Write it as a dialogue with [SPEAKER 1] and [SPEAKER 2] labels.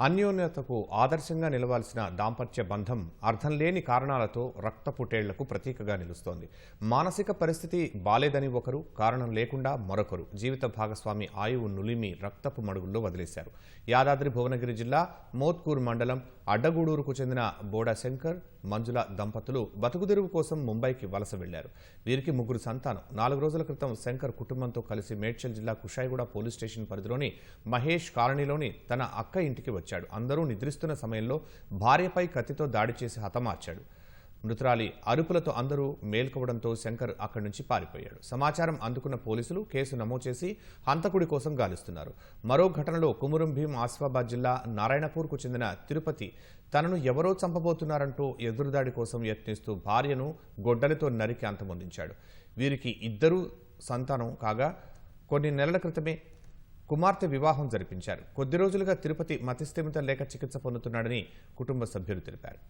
[SPEAKER 1] అన్యోన్యతకు ఆదర్శంగా నిలవాల్సిన దాంపత్య బంధం అర్థం లేని కారణాలతో రక్తపుటేళ్ళకు ప్రతీకగా నిలుస్తోంది. మానసిక పరిస్థితి బాలేదని ఒకరు కారణం లేకుండా మరొకరు. జీవిత భాగస్వామి ఆయువు నులిమి రక్తపు మడుగుల్లో వదిలేశారు. యాదాద్రి భువనగిరి జిల్లా మోత్కూర్ మండలం అడ్డగూడూరుకు చెందిన బోడా శంకర్ మంజుల దంపతులు బతుకుదెరువు కోసం ముంబైకి వలస వెళ్ళారు వీరికి ముగ్గురు సంతానం. నాలుగు రోజుల క్రితం శంకర్ కుటుంబంతో కలిసి మేడ్చల్ జిల్లా కుషాయిగూడ పోలీస్ స్టేషన్ పరిధిలోని మహేష్ కాలనీలోని తన అక్క ఇంటికి వచ్చాడు. అందరూ నిద్రిస్తున్న సమయంలో భార్యపై కత్తితో దాడి చేసి హతమార్చాడు. మృతురాలి అరుపులతో అందరూ మేల్కోవడంతో శంకర్ అక్కడి నుంచి పారిపోయాడు. సమాచారం అందుకున్న పోలీసులు కేసు నమోదు చేసి హంతకుడి కోసం గాలిస్తున్నారు. మరో ఘటనలో కుమురం భీం ఆసిఫాబాద్ జిల్లా నారాయణపూర్కు చెందిన తిరుపతి తనను ఎవరో చంపబోతున్నారంటూ ఎదురుదాడి కోసం యత్నిస్తూ భార్యను గొడ్డలితో నరికి అంతమొందించాడు. వీరికి ఇద్దరు సంతానం కాగా కొన్ని నెలల క్రితమే కుమార్తె వివాహం జరిపించారు. కొద్ది రోజులుగా తిరుపతి మతిస్థిమితం లేక చికిత్స పొందుతున్నాడని కుటుంబ సభ్యులు తెలిపారు.